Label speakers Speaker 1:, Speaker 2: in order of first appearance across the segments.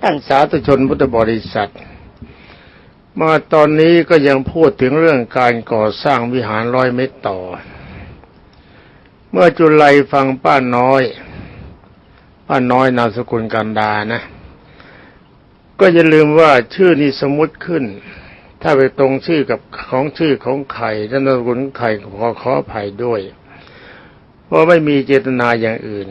Speaker 1: ท่านสาธุชนพุทธบริษัท มาตอนนี้ก็ยังพูดถึงเรื่องการก่อสร้างวิหารร้อยเมตรต่อ เมื่อจุลัยฟังป้าน้อย ป้าน้อยนามสกุลกันดานะ ก็อย่าลืมว่าชื่อนี้สมมุติขึ้น ถ้าไปตรงชื่อกับของชื่อของไข่และนามสกุลไข่ขอขออภัยด้วย เพราะไม่มีเจตนาอย่างอื่น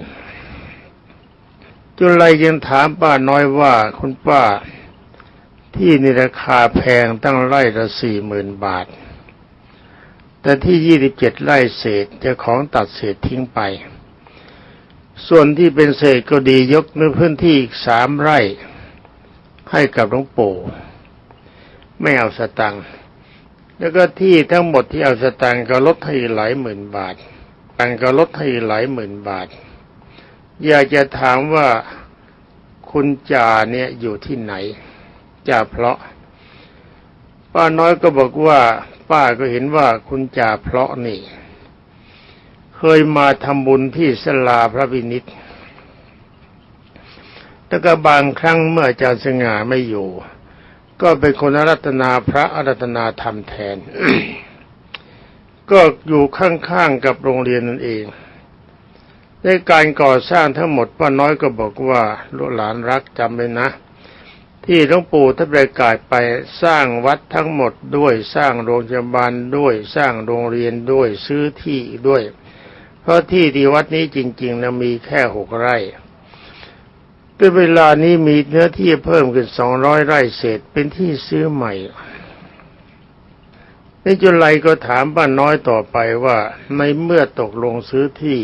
Speaker 1: จุลัยยังถามป้าน้อยว่าคุณป้า ที่นี่ราคาแพงตั้งไร่ละสี่หมื่นบาท แต่ที่ยี่สิบเจ็ดไร่เศษเจะของตัดเศษทิ้งไป ส่วนที่เป็นเศษก็ดียกในพื้นที่อีกสามไร่ ให้กับหลวงปู่ไม่เอาสตังค์แล้วก็ที่ทั้งหมดที่เอาสตังค์ก็ลดให้หลายหมื่นบาทตังค์ก็ลดให้หลายหมื่นบาท อยากจะถามว่า คุณจ่าเนี่ยอยู่ที่ไหนจ่าเพราะ ป้าน้อยก็บอกว่า ป้าก็เห็นว่าคุณจ่าเพราะนี่ เคยมาทำบุญที่สลาพระวินิตแล้วก็บางครั้งเมื่ออาจารย์สง่าไม่อยู่ ก็เป็นคนรัตนาพระอรัตนาธรรมแทน ก็อยู่ข้างๆกับโรงเรียนนั่นเอง ในการก่อสร้างทั้งหมดป้าน้อยก็บอกว่าลูกหลานรักจำไว้นะ ที่หลวงปู่ท่านประกาศไปสร้างวัดทั้งหมดด้วยสร้างโรงพยาบาลด้วยสร้างโรงเรียนด้วยซื้อที่ด้วย เพราะที่ที่วัดนี้จริงๆนะมีแค่หกไร่ด้วยเวลานี้มีเนื้อที่เพิ่มขึ้นสองร้อยไร่เศษเป็นที่ซื้อใหม่นี่จุลัยก็ถามป้าน้อยต่อไปว่าในเมื่อตกลงซื้อที่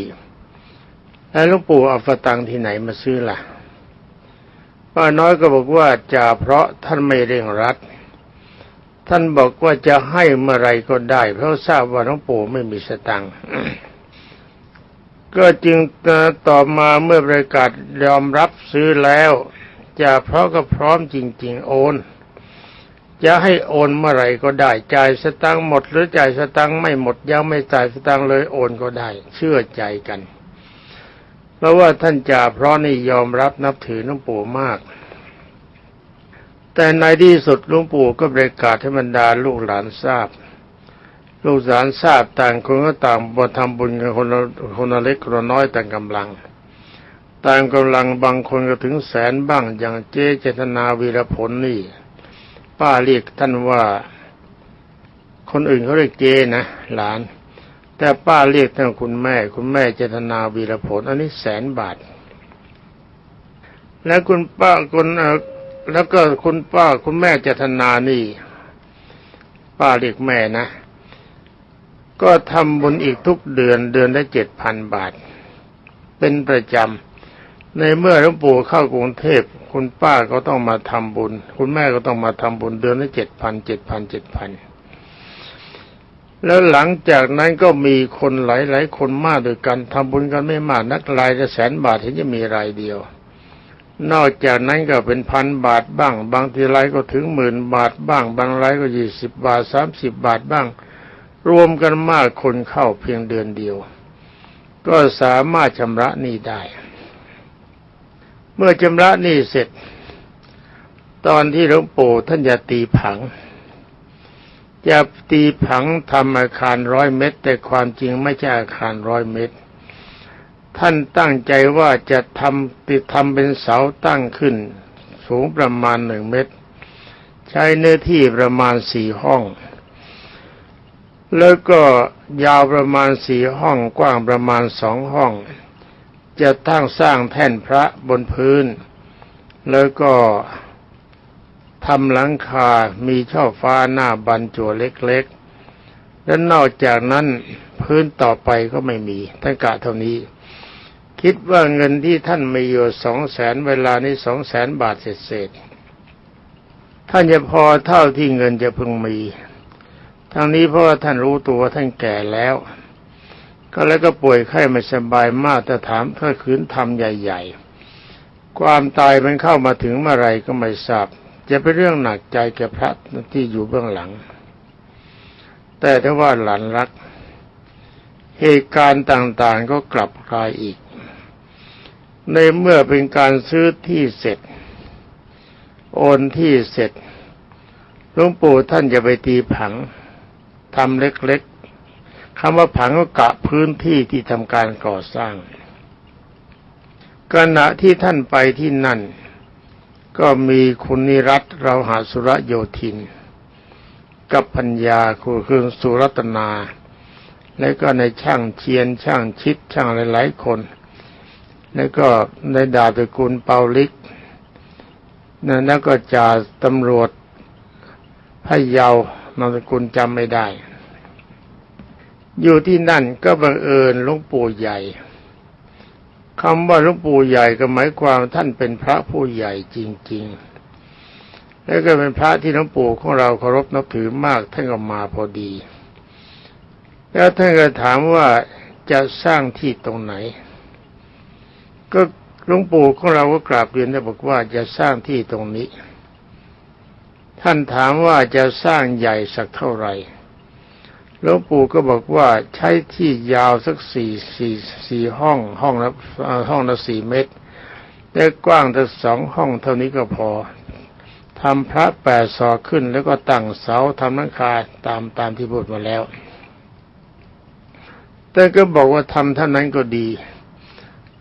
Speaker 1: แล้วหลวงปู่เอาฟตังค์ที่ไหนมาซื้อล่ะป้าน้อยก็บอกว่าจ่าเพราะท่านไม่เร่งรัด ท่านบอกว่าจะให้เมื่อไรก็ได้ เพราะทราบว่าหลวงปู่ไม่มีสตังค์ก็จึงต่อมาเมื่อประกาศยอมรับซื้อแล้วจ่าเพราะก็พร้อมจริง ๆ โอนจะให้โอนเมื่อไรก็ได้จ่ายสตังค์หมด หรือจ่ายสตังค์ไม่หมดยังไม่จ่ายสตังค์เลยโอนก็ได้ เชื่อใจกัน เพราะว่าท่านจ่าเพราะนี่ยอมรับนับถือหลวงปู่มาก แต่ในที่สุดหลวงปู่ก็ประกาศให้บรรดาลูกหลานทราบ ลูกหลานทราบต่างคนก็ต่างบทำบุญกันคนละคนละเล็กคนละน้อยต่างกำลังต่างกำลังบางคนก็ถึงแสนบ้างอย่างเจ๊เจตนาวีรผลนี่ ป้าเรียกท่านว่า คนอื่นเขาเรียกเจนะ หลาน แต่ป้าเรียกท่านคุณแม่ คุณแม่เจตนาวีรผล อันนี้แสนบาท แล้วคุณป้าคุณเอ่อแล้วก็คุณป้าคุณแม่เจตนานี่ ป้าเรียกแม่นะ ก็ทำบุญอีกทุกเดือนเดือนละเจ็ดพันบาท เป็นประจำในเมื่อหลวงปู่เข้ากรุงเทพคุณป้าก็ต้องมาทำบุญ คุณแม่ก็ต้องมาทำบุญเดือนละเจ็ดพันเจ็ดพันเจ็ดพัน แล้วหลังจากนั้นก็มีคนหลายๆคนมากด้วยกันทำบุญกันไม่มากนักรายละแสนบาทเห็นจะมีรายเดียว นอกจากนั้นก็เป็นพันบาทบ้าง บางทีรายก็ถึงหมื่นบาทบ้าง บางรายก็ยี่สิบบาทสามสิบบาทบ้าง รวมกันมากคนเข้าเพียงเดือนเดียว ก็สามารถชำระหนี้ได้ เมื่อชำระหนี้เสร็จ ตอนที่หลวงปู่ท่านจะตีผัง จะตีผังทำอาคารร้อยเมตร แต่ความจริงไม่ใช่อาคารร้อยเมตร ท่านตั้งใจว่าจะทำติดทำเป็นเสาตั้งขึ้น สูงประมาณหนึ่งเมตร ใช้เนื้อที่ประมาณสี่ห้อง แล้วก็ยาวประมาณสี่ห้องกว้างประมาณสองห้อง จะตั้งสร้างแท่นพระบนพื้น แล้วก็ ทำหลังคา มีช่อฟ้าหน้าบันจั่วเล็กๆ และนอกจากนั้นพื้นต่อไปก็ไม่มีท่านกะเท่านี้ คิดว่าเงินที่ท่านมีอยู่สองแสนเวลานี้สองแสนบาทเศษๆท่านจะพอเท่าที่เงินจะพึงมี ทั้งนี้เพราะว่าท่านรู้ตัวท่านแก่แล้ว ก็แล้วก็ป่วยไข้ไม่สบายมากแต่ถามถ้าขืนทำใหญ่ ๆ ความตายมันเข้ามาถึงเมื่อไรก็ไม่ทราบ จะเป็นเรื่องหนักใจแก่พระที่อยู่เบื้องหลัง แต่ถ้าว่าหลานรัก เหตุการณ์ต่างๆก็กลับกลายอีก ในเมื่อเป็นการซื้อที่เสร็จ โอนที่เสร็จหลวงปู่ท่านจะไปตีผังทำเล็กๆคำว่าผังก็กะพื้นที่ที่ทำการก่อสร้างขณะที่ท่านไปที่นั่น ก็มีคุณนิรัตน์เราหาสุรโยธิน กับพัญญาคือคือสุรัตนา แล้วก็ในช่างเชียนช่างชิดช่างหลายๆคน แล้วก็ในดาตระกูลเปาลิกนั่นแล้วก็จ่าตำรวจพะเยานามสกุลจำไม่ได้ อยู่ที่นั่นก็บังเอิญหลวงปู่ใหญ่ คำว่าหลวงปู่ใหญ่ก็หมายความท่านเป็นพระผู้ใหญ่จริง ๆ แล้วก็เป็นพระที่หลวงปู่ของเราเคารพนับถือมากท่านก็มาพอดี แล้วท่านก็ถามว่าจะสร้างที่ตรงไหน ก็หลวงปู่ของเราก็กราบเรียนได้บอกว่าจะสร้างที่ตรงนี้ ท่านถามว่าจะสร้างใหญ่สักเท่าไหร่ หลวงปู่ก็บอกว่าใช้ที่ยาวสักสี่สี่สี่ห้องห้องละห้องละสี่เมตรและกว้างแต่สองห้องเท่านี้ก็พอทำพระแปดศอกขึ้นแล้วก็ตั้งเสาทำนังคาตามตามที่พูดมาแล้ว แต่ก็บอกว่าทำเท่านั้นก็ดี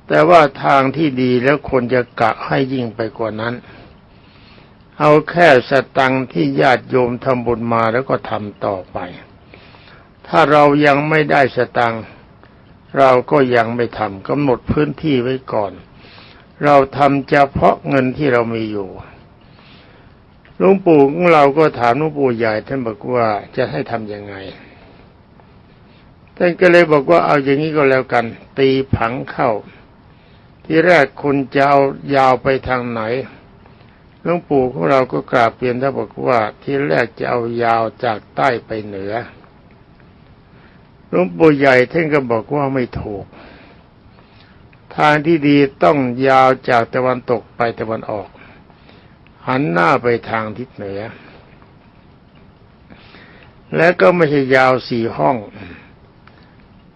Speaker 1: แต่ว่าทางที่ดีแล้วควรจะกะให้ยิ่งไปกว่านั้น เอาแค่สตังค์ที่ญาติโยมทำบุญมาแล้วก็ทำต่อไป ถ้าเรายังไม่ได้สตังค์เราก็ยังไม่ทำกำหนดพื้นที่ไว้ก่อน เราทำเฉพาะเงินที่เรามีอยู่หลวงปู่ของเราก็ถามหลวงปู่ใหญ่ท่านบอกว่าจะให้ทำยังไงท่านก็เลยบอกว่าเอาอย่างนี้ก็แล้วกัน ตีผังเข้า ที่แรกคุณจะเอายาวไปทางไหนหลวงปู่ของเราก็กราบเปลี่ยนท่านบอกว่าที่แรกจะเอายาวจากใต้ไปเหนือ หลวงปู่ใหญ่ท่านก็บอกว่าไม่ถูก ทางที่ดีต้องยาวจากตะวันตกไปตะวันออก หันหน้าไปทางทิศเหนือ และก็ไม่ใช่ยาวสี่ห้อง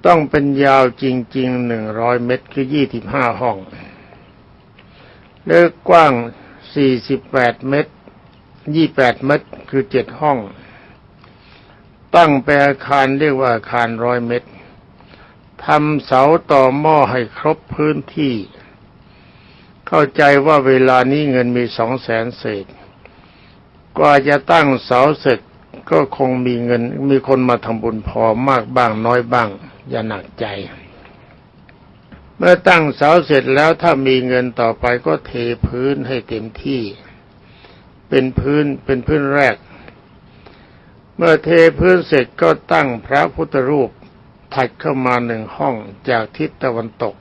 Speaker 1: ต้องเป็นยาวจริงๆหนึ่งร้อยเมตรคือยี่สิบห้าห้องและกว้างสี่สิบแปดเมตรยี่แปดเมตรคือเจ็ดห้อง ตั้งเป็นอาคารเรียกว่าอาคารร้อยเมตรทำเสาต่อหม้อให้ครบพื้นที่ เข้าใจว่าเวลานี้เงินมีสองแสนเศษ กว่าจะตั้งเสาเสร็จก็คงมีเงินมีคนมาทำบุญพอมากบ้างน้อยบ้าง อย่าหนักใจ เมื่อตั้งเสาเสร็จแล้วถ้ามีเงินต่อไปก็เทพื้นให้เต็มที่ เป็นพื้นเป็นพื้นแรก เมื่อเทพื้นเสร็จก็ตั้งพระพุทธรูปถัดเข้ามาหนึ่งห้องจากทิศตะวันตก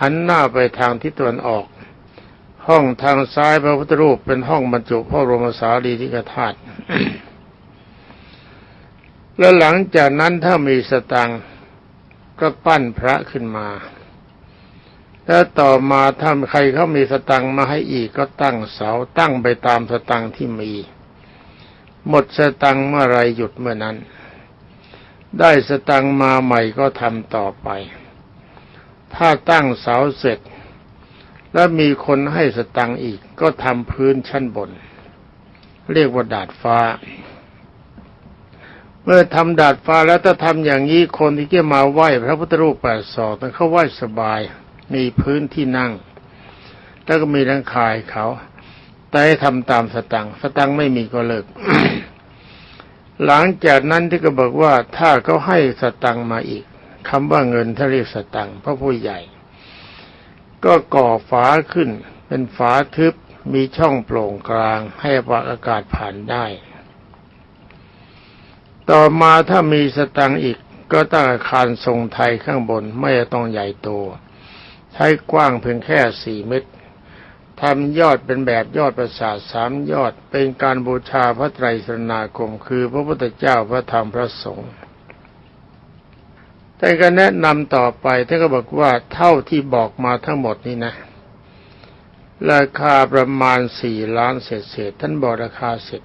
Speaker 1: หันหน้าไปทางทิศตะวันออก ห้องทางซ้ายพระพุทธรูปเป็นห้องบรรจุพระบรมสารีริกธาตุแล้วหลังจากนั้นถ้ามีสตังก็ปั้นพระขึ้นมา แล้วต่อมาถ้าใครเขามีสตังมาให้อีกก็ตั้งเสาตั้งไปตามสตังที่มี หมดสตังเมื่อไรหยุดเมื่อนั้น ได้สตังมาใหม่ก็ทำต่อไป ถ้าตั้งเสาเสร็จ แล้วมีคนให้สตังอีกก็ทำพื้นชั้นบน เรียกว่าดาดฟ้า เมื่อทำดาดฟ้าแล้วถ้าทำอย่างนี้คนที่จะมาไหว้พระพุทธรูปแปดศอกเขาไหว้สบาย มีพื้นที่นั่ง แล้วก็มีรังคายเขา แต่ให้ทำตามสตังสตังไม่มีก็เลิก หลังจากนั้นที่ก็บอกว่าถ้าเขาให้สตังมาอีกคำว่าเงินถ้าเรียกสตังพระผู้ใหญ่ ก็ก่อฝาขึ้น เป็นฝาทึบมีช่องโปร่งกลาง ให้อากาศผ่านได้ ต่อมาถ้ามีสตังอีก ก็ตั้งอาคารทรงไทยข้างบนไม่ต้องใหญ่โต ใช้กว้างเพียงแค่สี่เมตร ทำยอดเป็นแบบยอดประสาทสามยอดเป็นการบูชาพระไตรสรณาคม คือพระพุทธเจ้าพระธรรมพระสงฆ์ท่านก็แนะนำต่อไปท่านก็บอกว่าเท่าที่บอกมาทั้งหมดนี้นะ ราคาประมาณสี่ล้านเศษเศษท่านบอกราคาเสร็จ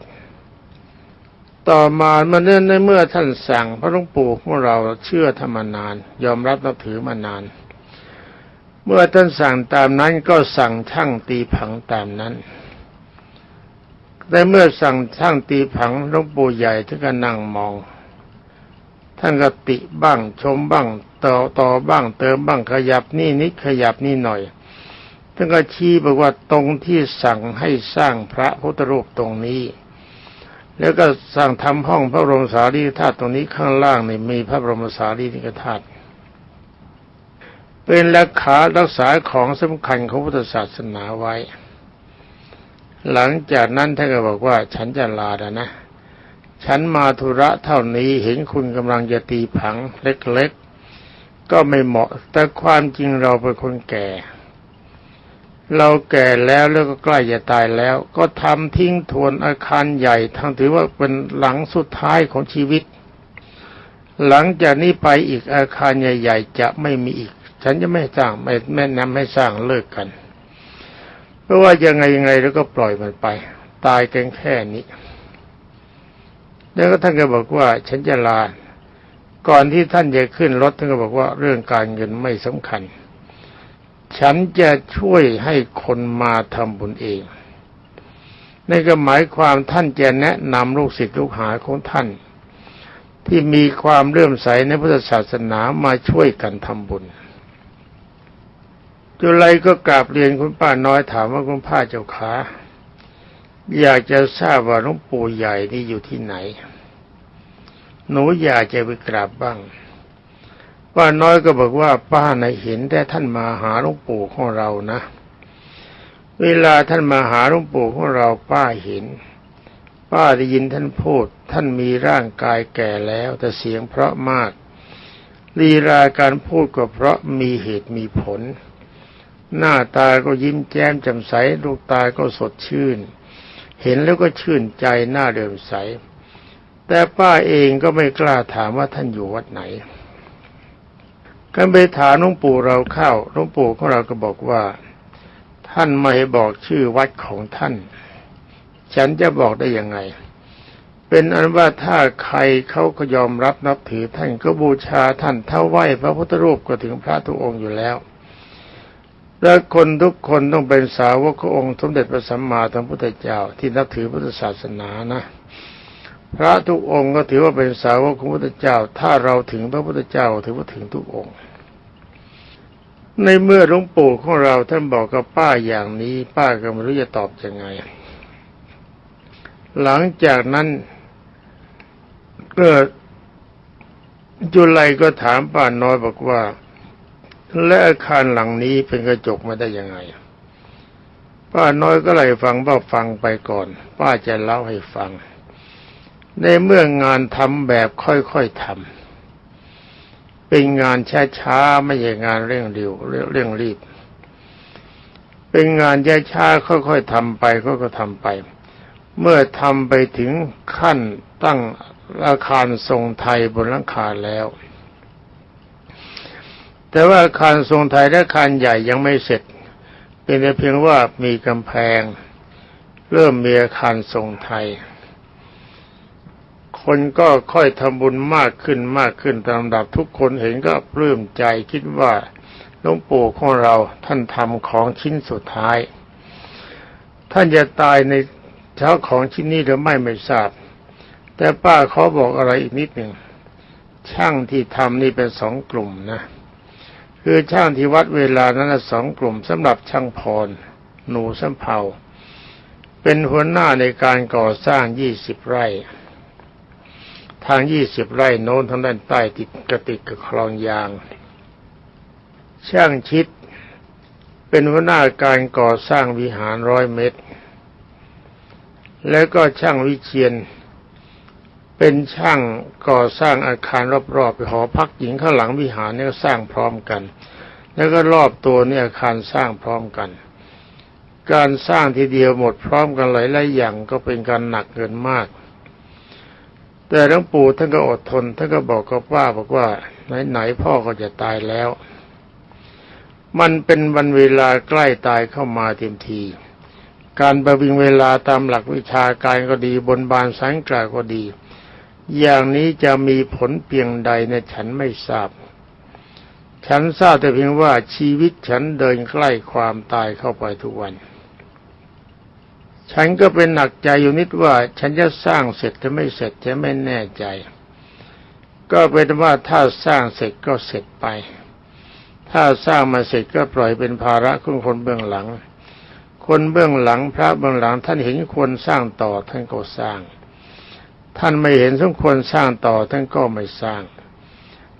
Speaker 1: ต่อมาเมื่อเนื่องในเมื่อท่านสั่งพระหลวงปู่ของเราเชื่อธรรมนาน ยอมรับนับถือมานาน
Speaker 2: เมื่อท่านสั่งตามนั้นก็สั่งช่างตีผังตามนั้น
Speaker 1: แต่เมื่อสั่งช่างตีผังหลวงปู่ใหญ่ท่านก็นั่งมอง ท่านก็ติบ้างชมบ้างต่อต่อบ้างเติมบ้างขยับนี่นิดขยับนี่หน่อยท่านก็ชี้บอกว่าตรงที่สั่งให้สร้างพระพุทธรูปตรงนี้ แล้วก็สั่งทำห้องพระบรมสารีริกธาตุตรงนี้ข้างล่างนี่มีพระบรมสารีริกธาตุ เป็นรักขารักษาของสำคัญของพุทธศาสนาไว้ หลังจากนั้นท่านก็บอกว่าฉันจะลาแล้วนะ ฉันมาธุระเท่านี้เห็นคุณกำลังจะตีผังเล็กๆ ก็ไม่เหมาะ แต่ความจริงเราเป็นคนแก่ เราแก่แล้วแล้วก็ใกล้จะตายแล้ว ก็ทำทิ้งทวนอาคารใหญ่ ทั้งถือว่าเป็นหลังสุดท้ายของชีวิต หลังจากนี้ไปอีกอาคารใหญ่ ๆ จะไม่มีอีก ฉันจะไม่สร้างไม่แม่นำให้สร้างเลิกกัน เพราะว่ายังไงยังไงแล้วก็ปล่อยมันไป ตายกันแค่นี้ แล้วก็ท่านก็บอกว่า ฉันจะลา ก่อนที่ท่านจะขึ้นรถท่านก็บอกว่าเรื่องการเงินไม่สำคัญ ฉันจะช่วยให้คนมาทำบุญเองนั่นก็หมายความท่านจะแนะนำลูกศิษย์ลูกหาของท่าน ที่มีความเลื่อมใสในพุทธศาสนามาช่วยกันทำบุญ จุลัยก็กราบเรียนคุณป้าน้อยถามว่าคุณป้าเจ้าขาอยากจะทราบว่าหลวงปู่ใหญ่นี่อยู่ที่ไหน หนูอยากจะไปกราบบ้าง ป้าน้อยก็บอกว่าป้าในเห็นแต่ท่านมาหาหลวงปู่ของเรานะ เวลาท่านมาหาหลวงปู่ของเราป้าเห็น ป้าได้ยินท่านพูด ท่านมีร่างกายแก่แล้ว แต่เสียงเพราะมากลีลาการพูดก็เพราะมีเหตุมีผล หน้าตาก็ยิ้มแย้มแจ่มใสลูกตาก็สดชื่น เห็นแล้วก็ชื่นใจหน้าเดิมใส แต่ป้าเองก็ไม่กล้าถามว่าท่านอยู่วัดไหนกันไปถามหลวงปู่เราเข้าหลวงปู่ของเราก็บอกว่า ท่านไม่บอกชื่อวัดของท่าน ฉันจะบอกได้ยังไง เป็นอันว่าถ้าใครเขาก็ยอมรับนับถือท่านก็บูชาท่านเท่าไหวพระพุทธรูปก็ถึงพระทุกองค์อยู่แล้ว และคนทุกคนต้องเป็นสาวกขององค์สมเด็จพระสัมมาสัมพุทธเจ้าที่นับถือพุทธศาสนานะพระทุกองค์ก็ถือว่าเป็นสาวกของพระพุทธเจ้า ถ้าเราถึงพระพุทธเจ้าถือว่าถึงทุกองค์ ในเมื่อหลวงปู่ของเราท่านบอกกับป้าอย่างนี้ ป้าก็ไม่รู้จะตอบยังไง หลังจากนั้นก็จุลัยก็ถามป้าน้อยบอกว่า และอาคารหลังนี้เป็นกระจกมาได้ยังไง ป้าน้อยก็เลยฟังว่าฟังไปก่อน ป้าจะเล่าให้ฟัง ในเมื่องานทำแบบค่อยๆทำเป็นงานช้าๆไม่ใช่งานเร่งร็วเร่งรีบ เป็นงานช้าๆค่อยๆทำไปก็ก็ทำไป เมื่อทำไปถึงขั้นตั้งอาคารทรงไทยบนหลังคาแล้ว แต่ว่าอาคารทรงไทยและอาคารใหญ่ยังไม่เสร็จ เป็นแต่เพียงว่ามีกำแพง เริ่มมีอาคารทรงไทย คนก็ค่อยทำบุญมากขึ้นมากขึ้นตามลำดับทุกคนเห็นก็ปลื้มใจคิดว่าหลวงปู่ของเราท่านทำของชิ้นสุดท้าย ท่านจะตายในเช้าของชิ้นนี้หรือไม่ไม่ทราบ แต่ป้าเขอบอกอะไรอีกนิดหนึ่งช่างที่ทำนี่เป็นสองกลุ่มนะ คือช่างที่วัดเวลานั้นสองกลุ่มสำหรับช่างพร หนูสำเภาเป็นหัวหน้าในการก่อสร้างยี่สิบไร่ ทางยี่สิบไร่โน้นทางด้านใต้ติดกระติกกับคลองยาง ช่างชิด เป็นหัวหน้าการก่อสร้างวิหารร้อยเมตร แล้วก็ช่างวิเชียน เป็นช่างก่อสร้างอาคารรอบๆไปหอพักหญิงข้างหลังวิหารเนี่ยสร้างพร้อมกัน แล้วก็รอบตัวเนี่ยอาคารสร้างพร้อมกัน การสร้างทีเดียวหมดพร้อมกันหลายๆอย่างก็เป็นการหนักเงินมาก แต่หลวงปู่ท่านก็อดทนท่านก็บอกกับป้าบอกว่าไหนๆพ่อก็จะตายแล้ว มันเป็นวันเวลาใกล้ตายเข้ามาเต็มทีการประวิงเวลาตามหลักวิชาการก็ดีบนบานสังกล่าวก็ดี อย่างนี้จะมีผลเพียงใดในยฉันไม่ทราบ ฉันทราบแต่เพียงว่าชีวิตฉันเดินใกล้ความตายเข้าไปทุกวัน ฉันก็เป็นหนักใจอยู่นิดว่า ฉันจะสร้างเสร็จจะไม่เสร็จจะไม่แน่ใจ ก็เป็นว่าถ้าสร้างเสร็จก็เสร็จไป ถ้าสร้างมาเสร็จก็ปล่อยเป็นภาระของคนเบื้องหลัง คนเบื้องหลังพระเบื้องหลังท่านเห็นควรสร้างต่อท่านก็สร้าง ท่านไม่เห็นสมควรสร้างต่อท่านก็ไม่สร้าง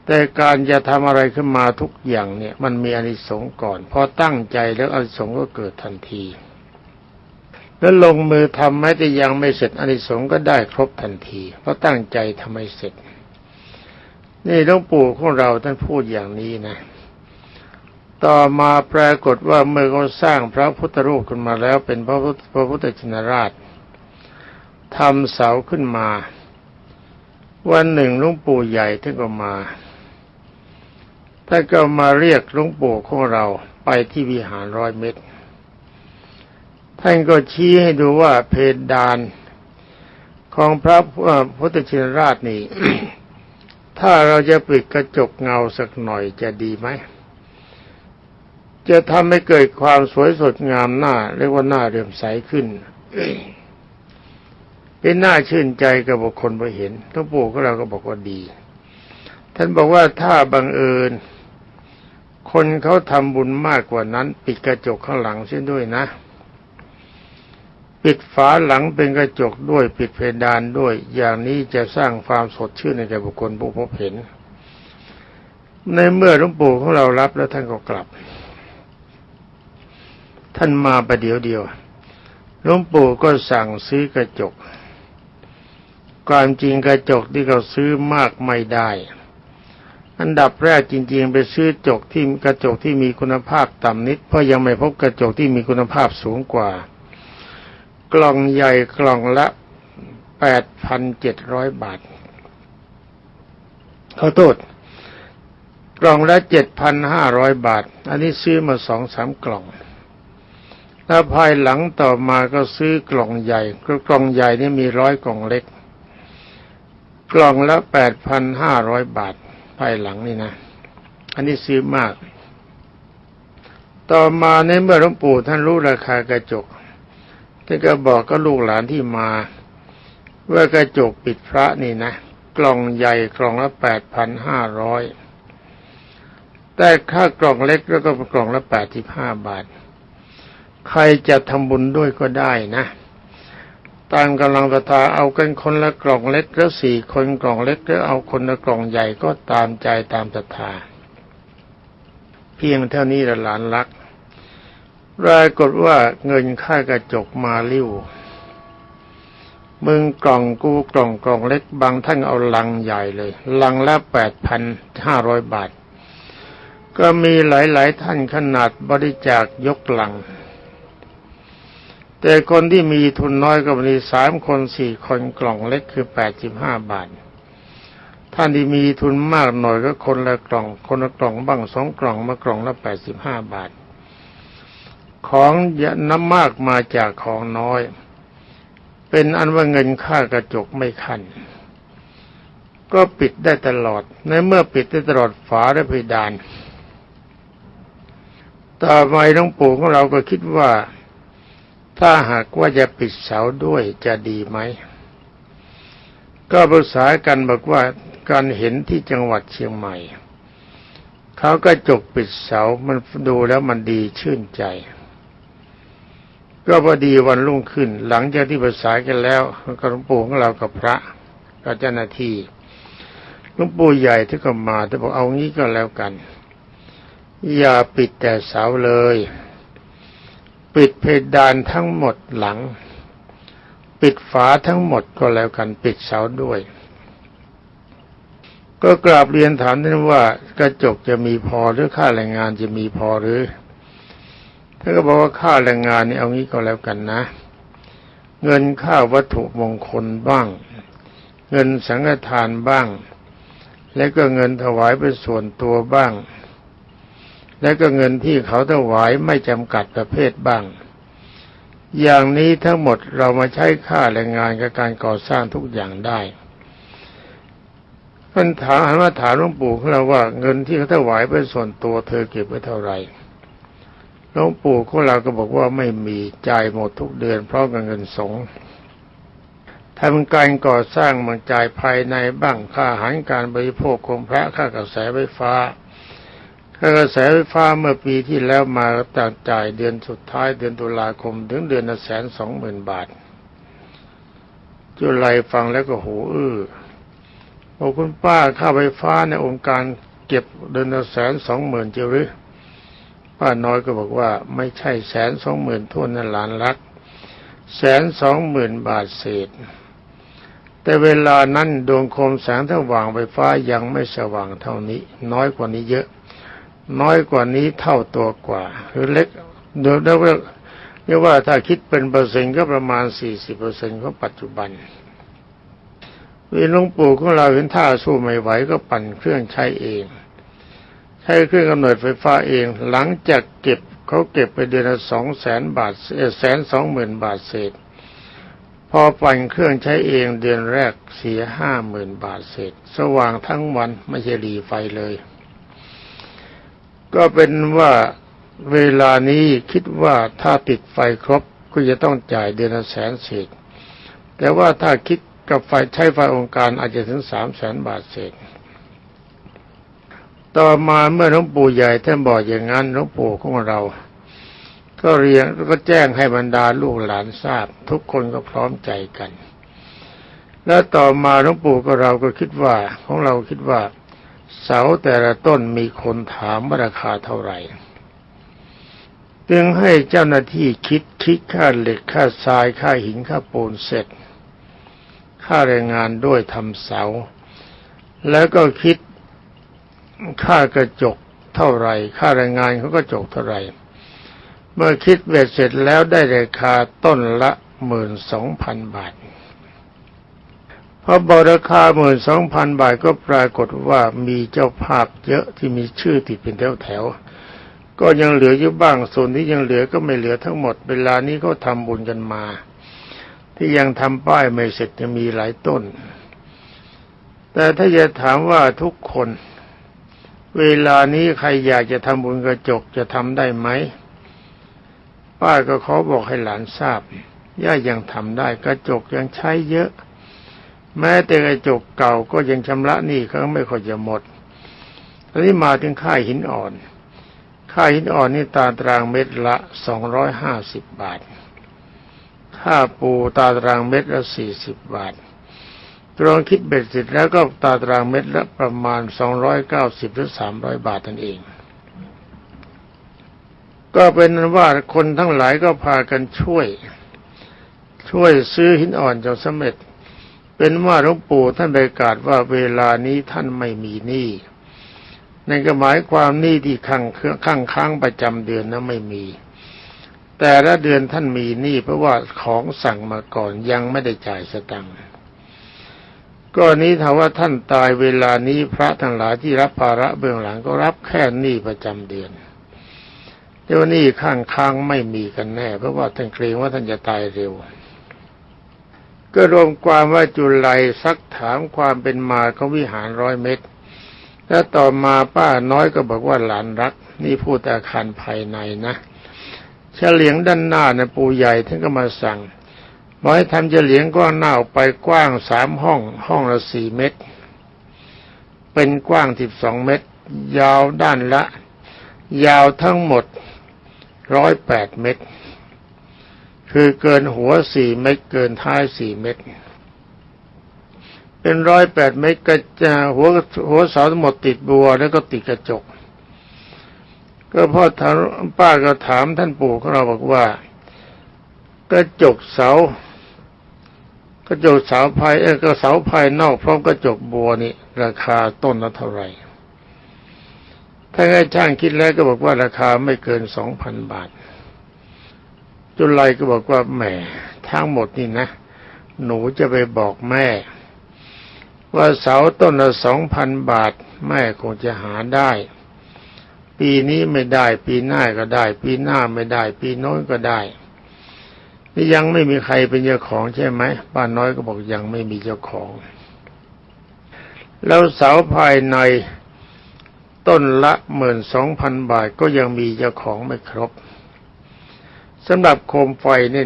Speaker 1: แต่การจะทำอะไรขึ้นมาทุกอย่างเนี่ย มันมีอานิสงส์ก่อนพอตั้งใจแล้วอานิสงส์ก็เกิดทันที แล้วลงมือทำแม้แต่ยังไม่เสร็จอานิสงส์ก็ได้ครบทันทีเพราะตั้งใจทำให้เสร็จ นี่หลวงปู่ของเราท่านพูดอย่างนี้นะต่อมาปรากฏว่าเมื่อเขาสร้างพระพุทธรูปขึ้นมาแล้วเป็นพระพุทธพระพุทธชินราช ทำเสาขึ้นมา วันหนึ่งหลวงปู่ใหญ่ท่านก็มาท่านก็มาเรียกหลวงปู่ของเราไปที่วิหารร้อยเมตร ท่านก็ชี้ให้ดูว่าเพดานของพระพุทธชินราชนี่ถ้าเราจะปิดกระจกเงาสักหน่อยจะดีไหม จะทำให้เกิดความสวยสดงามหน้าเรียกว่าหน้าเรื่มใสขึ้น เป็นหน้าชื่นใจกับบุคคลไปเห็นหลวงปู่ของเราก็บอกว่าดี ท่านบอกว่าถ้าบังเอิญ คนเขาทำบุญมากกว่านั้น ปิดกระจกข้างหลังเช่นด้วยนะ ปิดฝาหลังเป็นกระจกด้วย ปิดเพดานด้วย อย่างนี้จะสร้างความสดชื่นในแก่บุคคลผู้พบเห็น ในเมื่อหลวงปู่ของเรารับแล้วท่านก็กลับ ท่านมาประเดี๋ยวเดียวหลวงปู่ก็สั่งซื้อกระจก ความจริงกระจกที่เขาซื้อมากไม่ได้ อันดับแรกจริง ๆ ไปซื้อจกที่กระจกที่มีคุณภาพต่ำนิด เพราะยังไม่พบกระจกที่มีคุณภาพสูงกว่า กล่องใหญ่กล่องละแปดพันเจ็ดร้อยบาทขอโทษกล่องละเจ็ดพันห้าร้อยบาท อันนี้ซื้อมาสองสามกล่อง แล้วภายหลังต่อมาก็ซื้อกล่องใหญ่ก็กล่องใหญ่นี่มีร้อยกล่องเล็ก กล่องละแปดพันห้าร้อยบาท ภายหลังนี่นะ อันนี้ซื้อมาก ต่อมาในเมื่อหลวงปู่ท่านรู้ราคากระจกท่านก็บอกก็ลูกหลานที่มา ว่ากระจกปิดพระนี่นะ กล่องใหญ่กล่องละแปดพันห้าร้อยแต่ค่ากล่องเล็กแล้วก็กล่องละแปดสิบห้าบาท ใครจะทำบุญด้วยก็ได้นะ ตามกำลังศรัทธาเอากันคนละกล่องเล็กแล้วสี่คนกล่องเล็กแล้วเอาคนละกล่องใหญ่ก็ตามใจตามศรัทธา เพียงเท่านี้ละหลานรักปรากฏว่าเงินค่ากระจกมาลิ้วมึงกล่องกูกล่องกล่องเล็กบางท่านเอาลังใหญ่เลยลังละแปดพันห้าร้อยบาท ก็มีหลายๆท่านขนาดบริจาคยกลัง แต่คนที่มีทุนน้อยก็มีสามคนสี่คนกล่องเล็กคือแปดสิบห้าบาท ท่านที่มีทุนมากหน่อยก็คนละกล่อง คนละกล่องบ้างสองกล่องมากล่องละแปดสิบห้าบาท ของยน้ำมากมาจากของน้อย เป็นอันว่าเงินค่ากระจกไม่คัน ก็ปิดได้ตลอด ในเมื่อปิดได้ตลอดฝาและเพดานต่อไปหลวงปู่ของเราก็คิดว่า ถ้าหากว่าจะปิดเสาด้วยจะดีไหม ก็ปรึกษากันบอกว่าการเห็นที่จังหวัดเชียงใหม่เขาก็จกปิดเสา มันดูแล้วมันดีชื่นใจ ก็พอดีวันรุ่งขึ้น หลังจากที่ประสากันแล้วกับหลวงปู่ของเรากับพระกับเจ้าหน้าที่หลวงปู่ใหญ่ที่ก็มาที่บอกเอางี้ก็แล้วกัน อย่าปิดแต่เสาเลย ปิดเพดานทั้งหมดหลัง ปิดฝาทั้งหมดก็แล้วกันปิดเสาด้วย ก็กราบเรียนถามท่านว่ากระจกจะมีพอหรือค่าแรงงานจะมีพอหรือท่านก็บอกว่าค่าแรงงานนี่เอางี้ก็แล้วกันนะ เงินค่าวัตถุมงคลบ้าง เงินสังฆทานบ้าง และก็เงินถวายเป็นส่วนตัวบ้าง และก็เงินที่เขาถวายไม่จำกัดประเภทบ้าง อย่างนี้ทั้งหมดเรามาใช้ค่าแรงงานกับการก่อสร้างทุกอย่างได้ท่านถามหันมาถามหลวงปู่ของเราว่าเงินที่เขาถวายเป็นส่วนตัวเธอเก็บไว้เท่าไหร่หลวงปู่ของเราก็บอกว่าไม่มีจ่ายหมดทุกเดือนเพราะกับเงินสงฆ์ทำการก่อสร้างเมืองจ่ายภายในบ้างค่าอาหารการบริโภคของพระค่ากระแสไฟฟ้า กระแสไฟฟ้าเมื่อปีที่แล้วมาต่างจ่ายเดือนสุดท้ายเดือนตุลาคมถึงเดือนละแสนสองหมื่นบาท จุไลฟังแล้วก็หูอื้อบอกคุณป้าค่าไฟฟ้าในองค์การเก็บเดือนละแสนสองหมื่นจะหรือป้าน้อยก็บอกว่าไม่ใช่แสนสองหมื่นทุนนั่นหลานรักแสนสองหมื่นบาทเศษ แต่เวลานั้นดวงโคมแสงสว่างไฟฟ้ายังไม่สว่างเท่านี้ น้อยกว่านี้เยอะ น้อยกว่านี้เท่าตัวกว่า หรือเล็กเดี๋ยเรียกว่าเรียกว่าถ้าคิดเป็นเปอร์เซ็นต์ก็ประมาณสี่สิบเปอร์เซ็นต์ของปัจจุบันวิหลวงปู่ของเราเห็นท่าสู้ไม่ไหวก็ปั่นเครื่องใช้เอง ใช้เครื่องกำเนิดไฟฟ้าเอง หลังจากเก็บเขาเก็บไปเดือนละสองแสนบาทแสนสองหมื่นบาทเศษ พอปั่นเครื่องใช้เองเดือนแรกเสียห้าหมื่นบาทเศษ สว่างทั้งวันไม่ใช่หลีไฟเลย ก็เป็นว่าเวลานี้คิดว่าถ้าติดไฟครบก็จะต้องจ่ายเดือนละแสนเศษ แต่ว่าถ้าคิดกับไฟใช้ไฟองค์การอาจจะถึงสามแสนบาทเศษ ต่อมาเมื่อหลวงปู่ใหญ่ท่านบอกอย่างนั้นหลวงปู่ของเรา ก็เรียนก็แจ้งให้บรรดาลูกหลานทราบ ทุกคนก็พร้อมใจกัน แล้วต่อมาหลวงปู่ก็เราก็คิดว่าของเราคิดว่า เสาแต่ละต้นมีคนถามว่าราคาเท่าไหร่จึงให้เจ้าหน้าที่คิดคิดค่าเหล็กค่าทรายค่าหินค่าปูนเสร็จ ค่าแรงงานด้วยทำเสา แล้วก็คิดค่ากระจกเท่าไหร่ ค่าแรงงานเขากระจกเท่าไหร่ เมื่อคิดเบ็ดเสร็จแล้วได้ราคาต้นละหมื่นสองพันบาท พอบอกราคาหมื่นสองพันบาทก็ปรากฏว่ามีเจ้าภาพเยอะที่มีชื่อติดเป็นแถวๆก็ยังเหลืออยู่บ้างส่วนที่ยังเหลือก็ไม่เหลือทั้งหมดเวลานี้เขาทำบุญกันมา ที่ยังทำป้ายไม่เสร็จจะมีหลายต้น แต่ถ้าจะถามว่าทุกคน เวลานี้ใครอยากจะทำบุญกระจกจะทำได้ไหมป้าก็ขอบอกให้หลานทราบย่ายังทำได้กระจกยังใช้เยอะ แม้แต่กระจกเก่าก็ยังชำระหนี้เขาไม่ค่อยจะหมดตอนนี้มาถึงค่ายหินอ่อน ค่าหินอ่อนนี่ตาตรางเม็ดละสองร้อยห้าสิบบาท ค่าปูตาตรางเม็ดละสี่สิบบาทตรองคิดเบ็ดเสร็จแล้วก็ตาตรางเม็ดละประมาณสองร้อยเก้าสิบหรือสามร้อยบาทนั่นเอง ก็เป็นนั้นว่าคนทั้งหลายก็พากันช่วย ช่วยซื้อหินอ่อนจนสำเร็จ เป็นว่าหลวงปู่ท่านประกาศว่าเวลานี้ท่านไม่มีหนี้นั่นก็หมายความหนี้ที่ข้างข้างค้างประจำเดือนนั้นไม่มี แต่ละเดือนท่านมีหนี้เพราะว่าของสั่งมาก่อนยังไม่ได้จ่ายสตังค์ก็นี้ถ้าว่าท่านตายเวลานี้พระทั้งหลายที่รับภาระเบื้องหลังก็รับแค่หนี้ประจำเดือนเดี๋ยวนี้ข้างค้างไม่มีกันแน่ เพราะว่าท่านเกรงว่าท่านจะตายเร็ว ก็รวมความว่าจุลัยซักถามความเป็นมาของวิหารร้อยเมตรแล้วต่อมาป้าน้อยก็บอกว่าหลานรัก นี่พูดอาคารภายในนะเฉลียงด้านหน้านะปู่ใหญ่ท่านก็มาสั่งบอกให้ทำเฉลียงกว้างหน้าออกไปกว้างสามห้อง ห้องละสี่เมตร เป็นกว้างสิบสองเมตร ยาวด้านละ ยาวทั้งหมดร้อยแปดเมตร คือเกินหัวสี่เมตรเกินท้ายสี่เมตรเป็นร้อยแปดเมตรก็จะหัวหัวเสาทั้งหมดติดบัวแล้วก็ติดกระจก ก็พ่อถามป้าก็ถามท่านปู่ของเราบอกว่า กระจกเสากระจกเสาภายเออกระเสาภายนอกพร้อมกระจกบัวนี่ราคาต้นละเท่าไหร่ถ้าให้ช่างคิดแล้วก็บอกว่าราคาไม่เกินสองพันบาท จุลัยก็บอกว่าแหมทั้งหมดนี่นะ หนูจะไปบอกแม่ ว่าเสาต้นละสองพันบาท แม่คงจะหาได้ ปีนี้ไม่ได้ ปีหน้าก็ได้ ปีหน้าไม่ได้ ปีโน้นก็ได้นี่ยังไม่มีใครเป็นเจ้าของใช่ไหมป้าน้อยก็บอกยังไม่มีเจ้าของ แล้วเสาภายในต้นละหมื่นสองพันบาทก็ยังมีเจ้าของไม่ครบ สำหรับโคมไฟนี่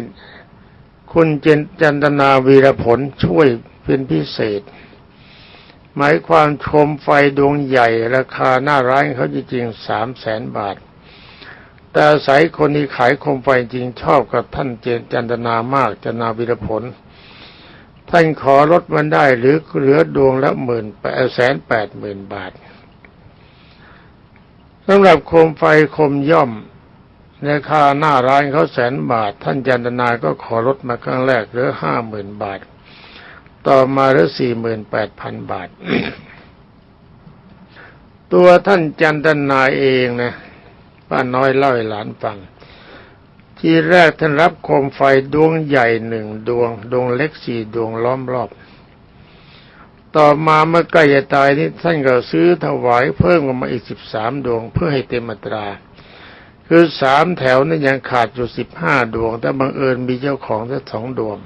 Speaker 1: คุณเจนจันตนาวีรผลช่วยเป็นพิเศษ หมายความโคมไฟดวงใหญ่ราคาหน้าร้านเขาจริงๆสามแสนบาท แต่อาศัยคนที่ขายโคมไฟจริงชอบกับท่านเจนจันตนามากจันนาวีรผล ท่านขอลดมันได้หรือเหลือดวงละหมื่นแปดแสนแปดหมื่นบาทสำหรับโคมไฟโคมย่อม ราคาหน้าร้านเขาแสนบาท ท่านจันทนาก็ขอลดมาครั้งแรกเหลือห้าหมื่นบาท ต่อมาเหลือสี่หมื่นแปดพันบาท ตัวท่านจันทนาเองนะป้าน้อยเล่าให้หลานฟัง ที่แรกท่านรับโคมไฟดวงใหญ่หนึ่งดวง ดวงเล็กสี่ดวงล้อมรอบ ต่อมาเมื่อใกล้จะตายนี่ท่านก็ซื้อถวายเพิ่มกันมาอีกสิบสามดวงเพื่อให้เต็มอัตรา คือสามแถวนั้นยังขาดอยู่สิบห้าดวง แต่บังเอิญมีเจ้าของแค่สองดวง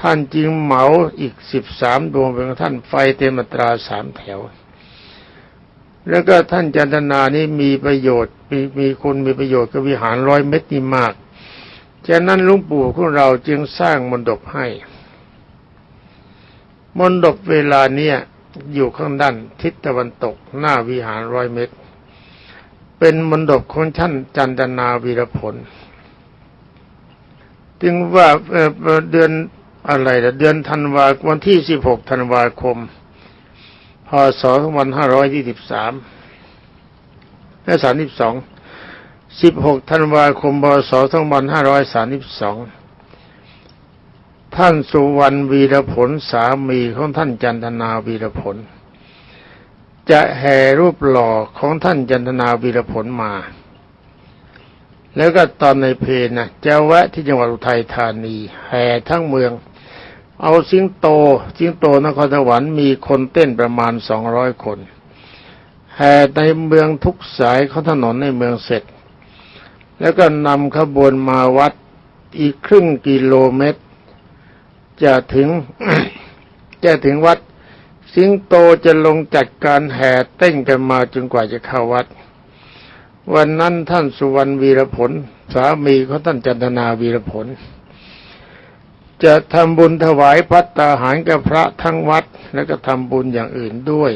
Speaker 1: ท่านจึงเหมาอีกสิบสามดวงเป็นท่านไฟเต็มอัตราสามแถว แล้วก็ท่านจันทนานี่มีประโยชน์ มีมีคุณมีประโยชน์กับวิหารร้อยเม็ดนี่มากฉะนั้นหลุงปู่ของเราจึงสร้างมณฑปให้ มณฑปเวลาเนี้ยอยู่ข้างด้านทิศตะวันตกหน้าวิหารร้อยเมตร เป็นมณฑปของท่านจันทนาวีรผลจึงว่าเอ่อเดือนอะไรละเดือนธันวาวันที่ 16 ธันวาคม พศ 2523และ32 16 ธันวาคม พศ 2532 ท่านสุวรรณวีรผลสามีของท่านจันทนาวีรผล จะแห่รูปหล่อของท่านจันทนาวีรผลมา แล้วก็ตอนในเพลนะจะแวะที่จังหวัดอุทัยธานี แห่ทั้งเมือง เอาสิงโตสิงโตนครสวรรค์มีคนเต้นประมาณสองร้อยคนแห่ในเมืองทุกสายของถนนในเมืองเสร็จ แล้วก็นำขบวนมาวัดอีกครึ่งกิโลเมตร จะถึงจะถึงวัด สิงโตจะลงจัดการแห่เต้นกันมาจนกว่าจะเข้าวัด วันนั้นท่านสุวรรณวีรผล สามีของท่านจันทนาวีรผล จะทำบุญถวายพัตตาหารกับพระทั้งวัด แล้วก็ทำบุญอย่างอื่นด้วย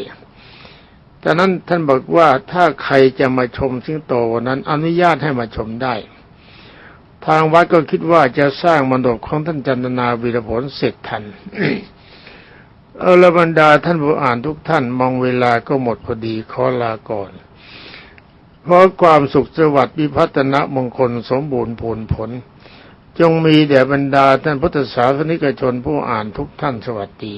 Speaker 1: แต่นั้นท่านบอกว่าถ้าใครจะมาชมสิงโตวันนั้น อนุญาตให้มาชมได้ ทางวัดก็คิดว่าจะสร้างมณฑปของท่านจันทนาวีรผลเสร็จทัน เอาละบรรดาท่านผู้อ่านทุกท่านมองเวลาก็หมดพอดีขอลาก่อนเพราะความสุขสวัสดิ์วิพัฒนมงคลสมบูรณ์ผลผล จงมีแด่บรรดาท่านพุทธศาสนิกชนผู้อ่านทุกท่านสวัสดี